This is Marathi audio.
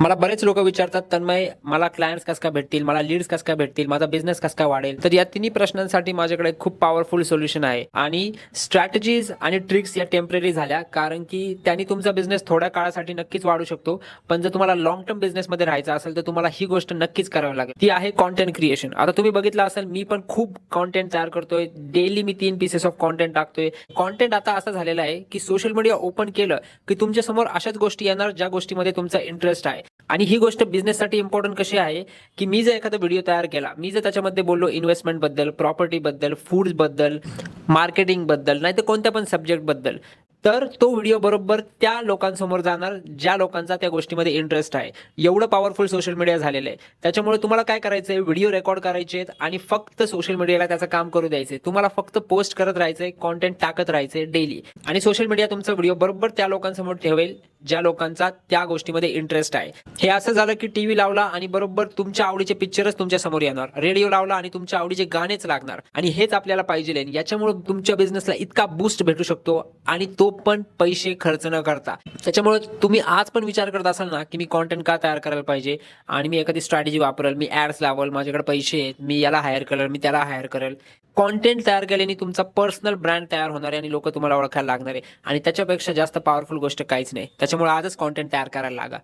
मला बरेच लोक विचारतात तन्मय मला क्लायंट्स कस काय भेटतील? मला लीड्स कस का भेटतील? माझा बिझनेस कस काय वाढेल? तर या तिन्ही प्रश्नांसाठी माझ्याकडे खूप पॉवरफुल सोल्युशन आहे. आणि स्ट्रॅटेजीज आणि ट्रिक्स या टेंपररी झाल्या कारण की त्यांनी तुमचा बिझनेस थोड्या काळासाठी नक्कीच वाढू शकतो. पण जर तुम्हाला लॉंग टर्म बिझनेसमध्ये राहायचं असेल तर तुम्हाला ही गोष्ट नक्कीच करावी लागेल. ती आहे कॉन्टेंट क्रिएशन आता तुम्ही बघितलं असेल मी पण खूप कॉन्टेंट तयार करतोय. डेली मी तीन पीसेस ऑफ कॉन्टेंट टाकतोय. कॉन्टेंट आता असं झालेलं आहे की सोशल मीडिया ओपन केलं की तुमच्यासमोर अशाच गोष्टी येणार ज्या गोष्टीमध्ये तुमचा इंटरेस्ट आहे. आणि ही गोष्ट बिझनेससाठी इम्पॉर्टंट कशी आहे की मी जर एखादा व्हिडिओ तयार केला मी जर त्याच्यामध्ये बोललो इन्व्हेस्टमेंटबद्दल प्रॉपर्टी बद्दल फूड्सबद्दल मार्केटिंगबद्दल नाही तर कोणत्या पण सब्जेक्टबद्दल तर तो व्हिडिओ बरोबर त्या लोकांसमोर जाणार ज्या लोकांचा त्या गोष्टीमध्ये इंटरेस्ट आहे. एवढं पॉवरफुल सोशल मीडिया झालेलं आहे. त्याच्यामुळे तुम्हाला काय करायचं आहे व्हिडिओ रेकॉर्ड करायचे आहेत आणि फक्त सोशल मीडियाला त्याचं काम करू द्यायचे तुम्हाला फक्त पोस्ट करत राहायचंय कॉन्टेंट टाकत राहायचंय डेली आणि सोशल मीडिया तुमचा व्हिडिओ बरोबर त्या लोकांसमोर ठेवेल ज्या लोकांचा त्या गोष्टीमध्ये इंटरेस्ट आहे. हे असं झालं की टीव्ही लावला आणि बरोबर तुमच्या आवडीचे पिक्चरच तुमच्यासमोर येणार. रेडिओ लावला आणि तुमच्या आवडीचे गाणेच लागणार. आणि हेच आपल्याला पाहिजे याच्यामुळे तुमच्या बिझनेसला इतका बूस्ट भेटू शकतो आणि तो पण पैसे खर्च न करता. त्याच्यामुळे तुम्ही आज पण विचार करत असाल ना की मी कॉन्टेंट का तयार करायला पाहिजे? आणि मी एखादी स्ट्रॅटेजी वापरेल मी ऍड्स लावल माझ्याकडे पैसे आहेत मी याला हायर करेल मी त्याला हायर करेल. कॉन्टेंट तयार केल्याने तुमचा पर्सनल ब्रँड तयार होणार आहे आणि लोक तुम्हाला ओळखायला लागणार आहे. आणि त्याच्यापेक्षा जास्त पॉवरफुल गोष्ट काहीच नाही. त्याच्यामुळे आजच कॉन्टेंट तयार करायला लागा.